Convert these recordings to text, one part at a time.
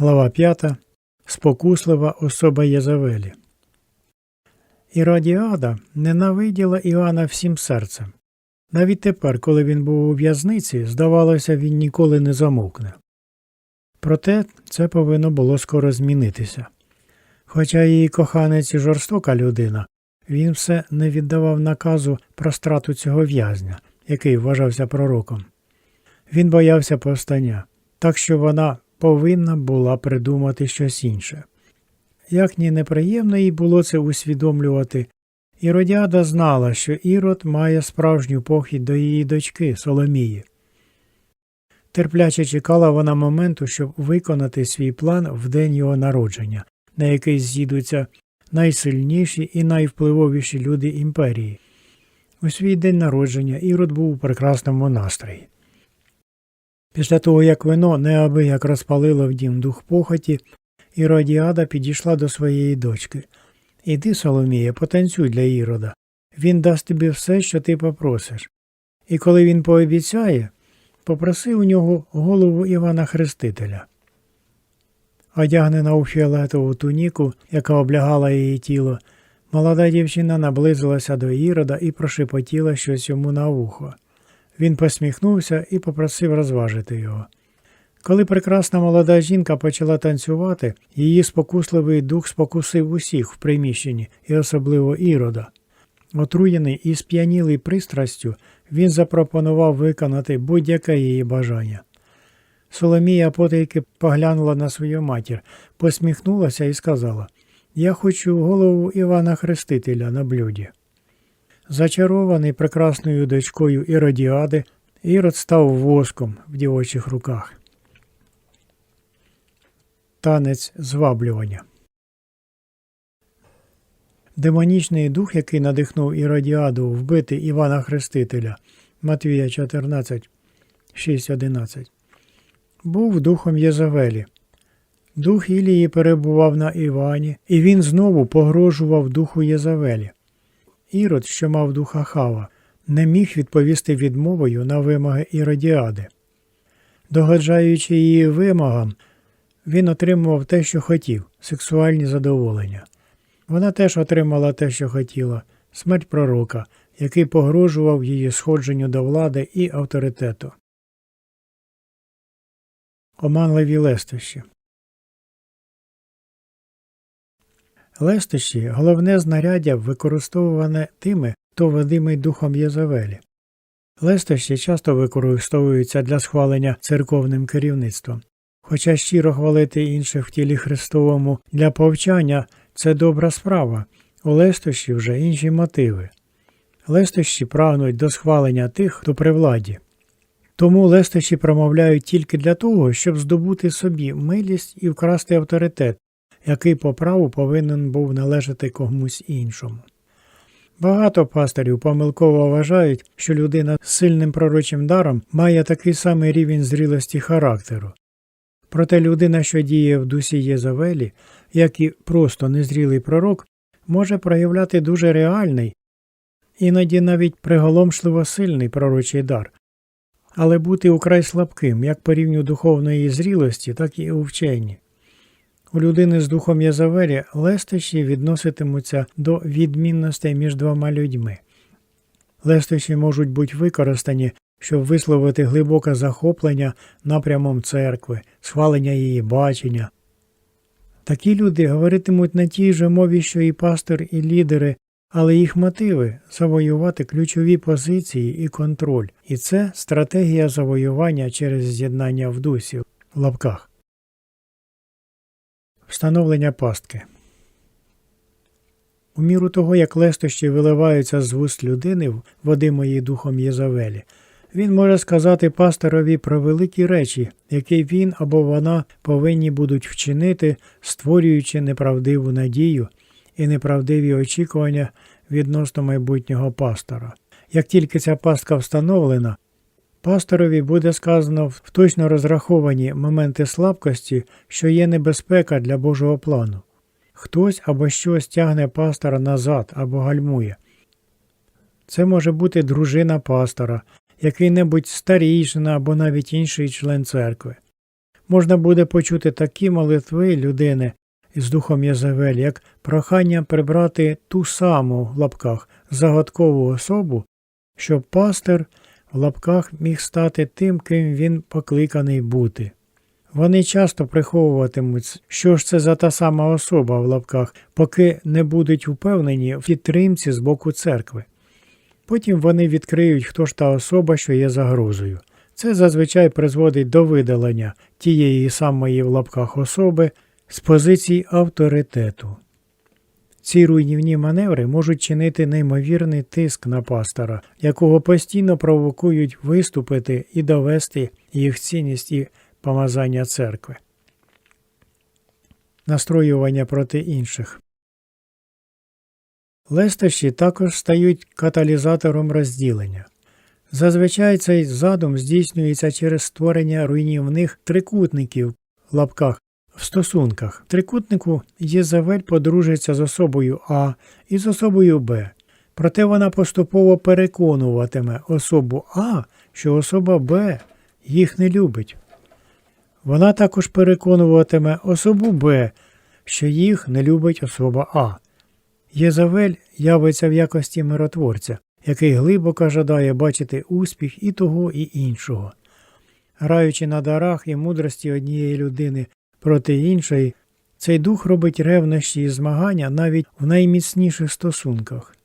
Глава 5. Спокуслива особа Єзавелі. Іродіада ненавиділа Іоанна всім серцем. Навіть тепер, коли він був у в'язниці, здавалося, він ніколи не замовкне. Проте це повинно було скоро змінитися. Хоча її коханець і жорстока людина, він все не віддавав наказу про страту цього в'язня, який вважався пророком. Він боявся повстання, так що вона повинна була придумати щось інше. Як ні неприємно їй було це усвідомлювати, Іродіада знала, що Ірод має справжню похідь до її дочки Соломії. Терпляче чекала вона моменту, щоб виконати свій план в день його народження, на який з'їдуться найсильніші і найвпливовіші люди імперії. У свій день народження Ірод був у прекрасному настрої. Після того, як вино неабияк розпалило в дім дух похоті, Іродіада підійшла до своєї дочки. Іди, Соломія, потанцюй для Ірода. Він дасть тобі все, що ти попросиш. І коли він пообіцяє, попроси у нього голову Івана Хрестителя. Одягнена у фіолетову туніку, яка облягала її тіло, молода дівчина наблизилася до Ірода і прошепотіла щось йому на вухо. Він посміхнувся і попросив розважити його. Коли прекрасна молода жінка почала танцювати, її спокусливий дух спокусив усіх в приміщенні, і особливо Ірода. Отруєний і сп'янілий пристрастю, він запропонував виконати будь-яке її бажання. Соломія потайки поглянула на свою матір, посміхнулася і сказала Я хочу голову Івана Хрестителя на блюді. Зачарований прекрасною дочкою Іродіади, Ірод став воском в дівочих руках. Танець зваблювання. Демонічний дух, який надихнув Іродіаду вбити Івана Хрестителя Матвія 14, 6, 11, був духом Єзавелі. Дух Ілії перебував на Івані, і він знову погрожував духу Єзавелі. Ірод, що мав духа Хава, не міг відповісти відмовою на вимоги Іродіади. Догоджаючи її вимогам, він отримував те, що хотів сексуальні задоволення. Вона теж отримала те, що хотіла смерть пророка, який погрожував її сходженню до влади і авторитету. Оманливі лестощі. Лестощі головне знаряддя, використовуване тими, хто ведимий духом Єзавелі. Лестощі часто використовуються для схвалення церковним керівництвом. Хоча щиро хвалити інших в тілі Христовому для повчання це добра справа, у лестощі вже інші мотиви. Лестощі прагнуть до схвалення тих, хто при владі. Тому лестощі промовляють тільки для того, щоб здобути собі милість і вкрасти авторитет, який по праву повинен був належати комусь іншому. Багато пастирів помилково вважають, що людина з сильним пророчим даром має такий самий рівень зрілості характеру. Проте людина, що діє в дусі Єзавелі, як і просто незрілий пророк, може проявляти дуже реальний, іноді навіть приголомшливо сильний пророчий дар, але бути украй слабким як по рівню духовної зрілості, так і у вченні. У людини з духом Язавелі лестощі відноситимуться до відмінностей між двома людьми. Лестощі можуть бути використані, щоб висловити глибоке захоплення напрямом церкви, схвалення її бачення. Такі люди говоритимуть на тій же мові, що і пастор, і лідери, але їх мотиви завоювати ключові позиції і контроль, і це стратегія завоювання через з'єднання в дусі в лапках. Встановлення пастки. У міру того, як лестощі виливаються з вуст людини, водимої духом Єзавелі, він може сказати пасторові про великі речі, які він або вона повинні будуть вчинити, створюючи неправдиву надію і неправдиві очікування відносно майбутнього пастора. Як тільки ця пастка встановлена, пасторові буде сказано в точно розраховані моменти слабкості, що є небезпека для Божого плану. Хтось або щось тягне пастора назад або гальмує. Це може бути дружина пастора, який-небудь старійшина або навіть інший член церкви. можна буде почути такі молитви людини із духом Єзавель, як прохання прибрати ту саму в лапках загадкову особу, щоб пастир в лапках міг стати тим, ким він покликаний бути. Вони часто приховуватимуть, що ж це за та сама особа в лапках, поки не будуть впевнені в підтримці з боку церкви. Потім вони відкриють, хто ж та особа, що є загрозою. Це зазвичай призводить до видалення тієї самої в лапках особи з позицій авторитету. Ці руйнівні маневри можуть чинити неймовірний тиск на пастора, якого постійно провокують виступити і довести їх цінність і помазання церкви. Настроювання проти інших. Лестощі також стають каталізатором розділення. Зазвичай цей задум здійснюється через створення руйнівних трикутників в лапках в стосунках. Трикутнику Єзавель подружиться з особою А і з особою Б. Проте вона поступово переконуватиме особу А, що особа Б їх не любить. Вона також переконуватиме особу Б, що їх не любить особа А. Єзавель явиться в якості миротворця, який глибоко жадає бачити успіх і того, і іншого. Граючи на дарах і мудрості однієї людини проти іншої, цей дух робить ревнощі і змагання навіть в найміцніших стосунках.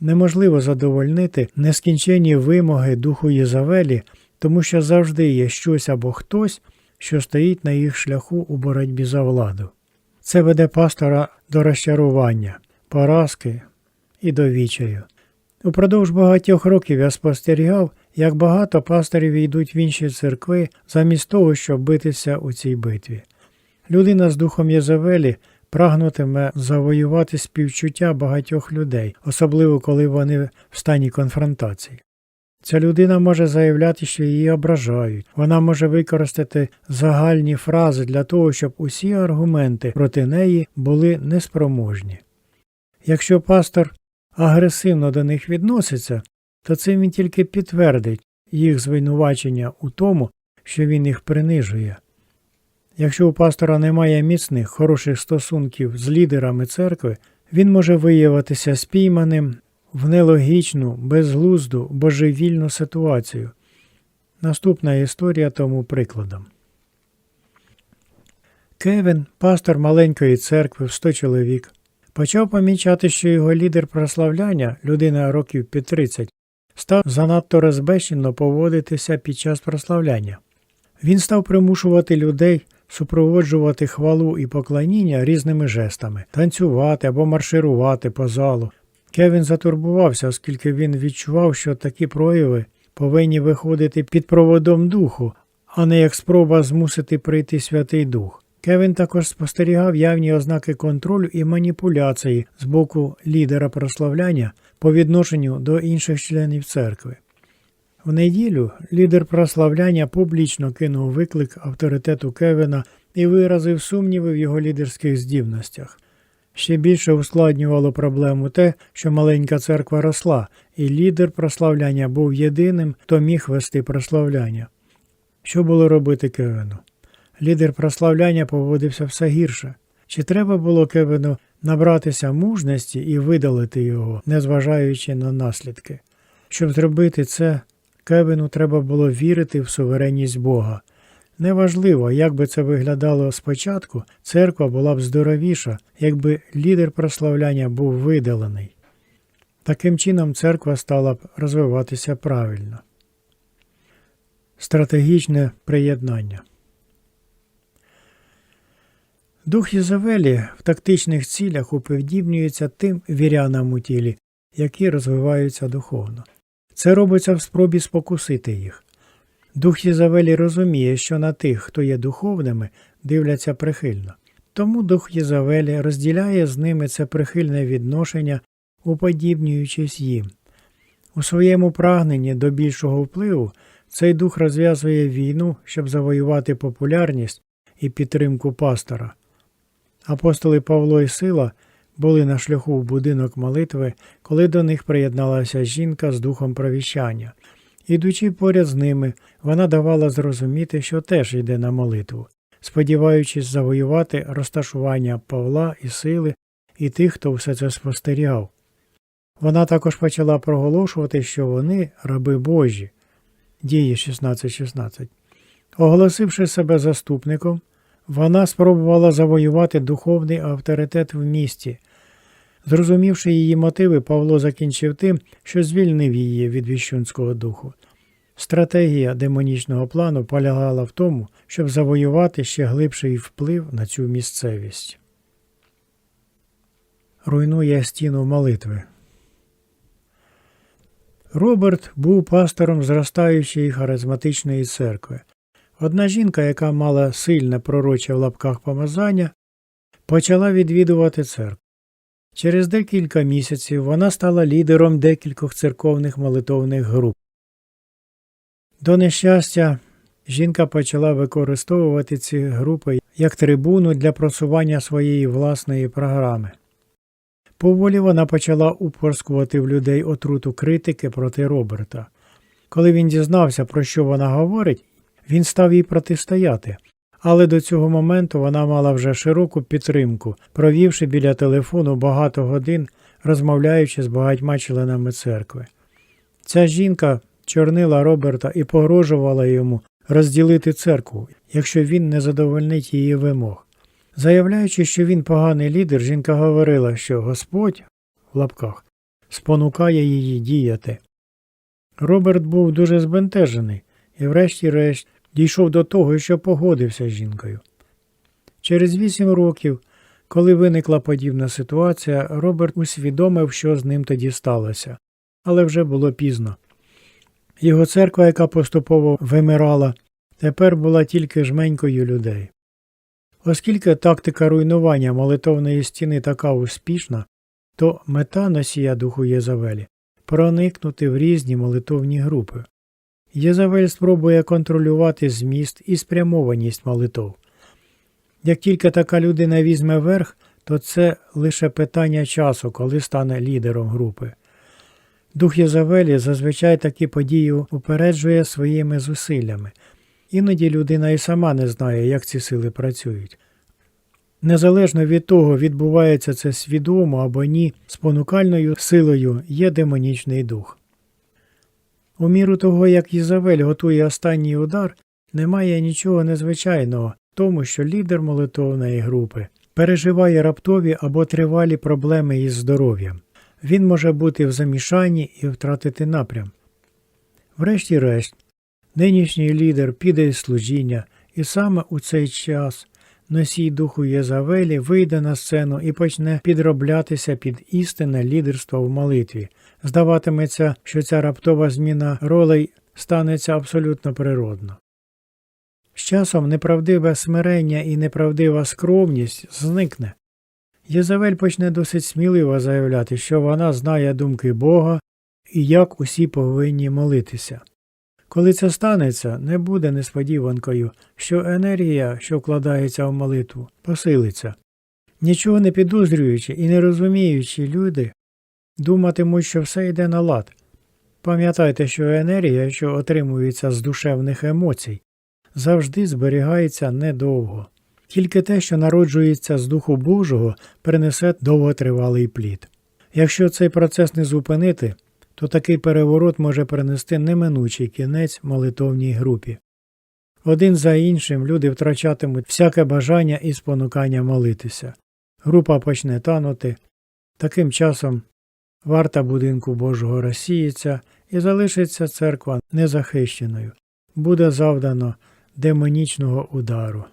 Неможливо задовольнити нескінченні вимоги духу Єзавелі, тому що завжди є щось або хтось, що стоїть на їх шляху у боротьбі за владу. Це веде пастора до розчарування, поразки і до відчаю. Упродовж багатьох років я спостерігав, як багато пасторів йдуть в інші церкви замість того, щоб битися у цій битві. Людина з духом Єзавелі прагнутиме завоювати співчуття багатьох людей, особливо коли вони в стані конфронтації. Ця людина може заявляти, що її ображають. Вона може використати загальні фрази для того, щоб усі аргументи проти неї були неспроможні. Якщо пастор агресивно до них відноситься, то це він тільки підтвердить їх звинувачення у тому, що він їх принижує. Якщо у пастора немає міцних, хороших стосунків з лідерами церкви, він може виявитися спійманим в нелогічну, безглузду, божевільну ситуацію. Наступна історія тому прикладом. Кевін, пастор маленької церкви в 100 чоловік, почав помічати, що його лідер прославляння, людина років під 30, став занадто розбещено поводитися під час прославляння. Він став примушувати людей супроводжувати хвалу і поклоніння різними жестами, танцювати або марширувати по залу. Кевін затурбувався, оскільки він відчував, що такі прояви повинні виходити під проводом духу, а не як спроба змусити прийти Святий Дух. Кевін також спостерігав явні ознаки контролю і маніпуляції з боку лідера прославляння по відношенню до інших членів церкви. В неділю лідер прославляння публічно кинув виклик авторитету Кевіна і виразив сумніви в його лідерських здібностях. Ще більше ускладнювало проблему те, що маленька церква росла, і лідер прославляння був єдиним, хто міг вести прославляння. Що було робити Кевіну? Лідер прославляння поводився все гірше. Чи треба було Кевіну набратися мужності і видалити його, незважаючи на наслідки? Щоб зробити це, Кевіну треба було вірити в суверенність Бога. Неважливо, як би це виглядало спочатку, церква була б здоровіша, якби лідер прославляння був видалений. Таким чином церква стала б розвиватися правильно. Стратегічне приєднання. Дух Єзавелі в тактичних цілях уподібнюється тим вірянам у тілі, які розвиваються духовно. Це робиться в спробі спокусити їх. Дух Єзавелі розуміє, що на тих, хто є духовними, дивляться прихильно. Тому дух Єзавелі розділяє з ними це прихильне відношення, уподібнюючись їм. У своєму прагненні до більшого впливу цей дух розв'язує війну, щоб завоювати популярність і підтримку пастора. Апостоли Павло і Сила були на шляху в будинок молитви, коли до них приєдналася жінка з духом провіщання, Ідучи поряд з ними, вона давала зрозуміти, що теж йде на молитву, сподіваючись завоювати розташування Павла і сили і тих, хто все це спостерігав. Вона також почала проголошувати, що вони раби Божі. Дії 16.16. Оголосивши себе заступником, вона спробувала завоювати духовний авторитет в місті. Зрозумівши її мотиви, Павло закінчив тим, що звільнив її від віщунського духу. Стратегія демонічного плану полягала в тому, щоб завоювати ще глибший вплив на цю місцевість. Руйнує стіну молитви. Роберт був пастором зростаючої харизматичної церкви. Одна жінка, яка мала сильне пророче в лапках помазання, почала відвідувати церкву. Через декілька місяців вона стала лідером декількох церковних молитовних груп. До нещастя, жінка почала використовувати ці групи як трибуну для просування своєї власної програми. Поволі вона почала упорскувати в людей отруту критики проти Роберта. Коли він дізнався, про що вона говорить, він став їй протистояти, але до цього моменту вона мала вже широку підтримку, провівши біля телефону багато годин, розмовляючи з багатьма членами церкви. Ця жінка чорнила Роберта і погрожувала йому розділити церкву, якщо він не задовольнить її вимог. Заявляючи, що він поганий лідер, жінка говорила, що Господь в лапках спонукає її діяти. Роберт був дуже збентежений і, врешті-решт, дійшов до того, що погодився з жінкою. Через вісім років, коли виникла подібна ситуація, Роберт усвідомив, що з ним тоді сталося, але вже було пізно. Його церква, яка поступово вимирала, тепер була тільки жменькою людей. Оскільки тактика руйнування молитовної стіни така успішна, то мета носія духу Єзавелі проникнути в різні молитовні групи. Єзавель спробує контролювати зміст і спрямованість молитов. Як тільки така людина візьме верх, то це лише питання часу, коли стане лідером групи. Дух Єзавелі зазвичай такі події упереджує своїми зусиллями. Іноді людина і сама не знає, як ці сили працюють. Незалежно від того, відбувається це свідомо або ні, спонукальною силою є демонічний дух. У міру того, як Єзавель готує останній удар, немає нічого незвичайного тому, що лідер молитовної групи переживає раптові або тривалі проблеми із здоров'ям. Він може бути в замішанні і втратити напрям. Врешті-решт, Нинішній лідер піде із служіння, і саме у цей час носій духу Єзавелі вийде на сцену і почне підроблятися під істинне лідерство в молитві. Здаватиметься, що ця раптова зміна ролей станеться абсолютно природно. З часом неправдиве смирення і неправдива скромність зникне. Єзавель почне досить сміливо заявляти, що вона знає думки Бога і як усі повинні молитися. Коли це станеться, не буде несподіванкою, що енергія, що вкладається в молитву, посилиться. Нічого не підозрюючи і не розуміючи люди, думатимуть, що все йде на лад. Пам'ятайте, що енергія, що отримується з душевних емоцій, завжди зберігається недовго. Тільки те, що народжується з Духу Божого, принесе довготривалий плід. Якщо цей процес не зупинити, то такий переворот може принести неминучий кінець молитовній групі. Один за іншим люди втрачатимуть всяке бажання і спонукання молитися. Група почне танути. Таким часом варта будинку Божого розсіється і залишиться церква незахищеною, буде завдано демонічного удару.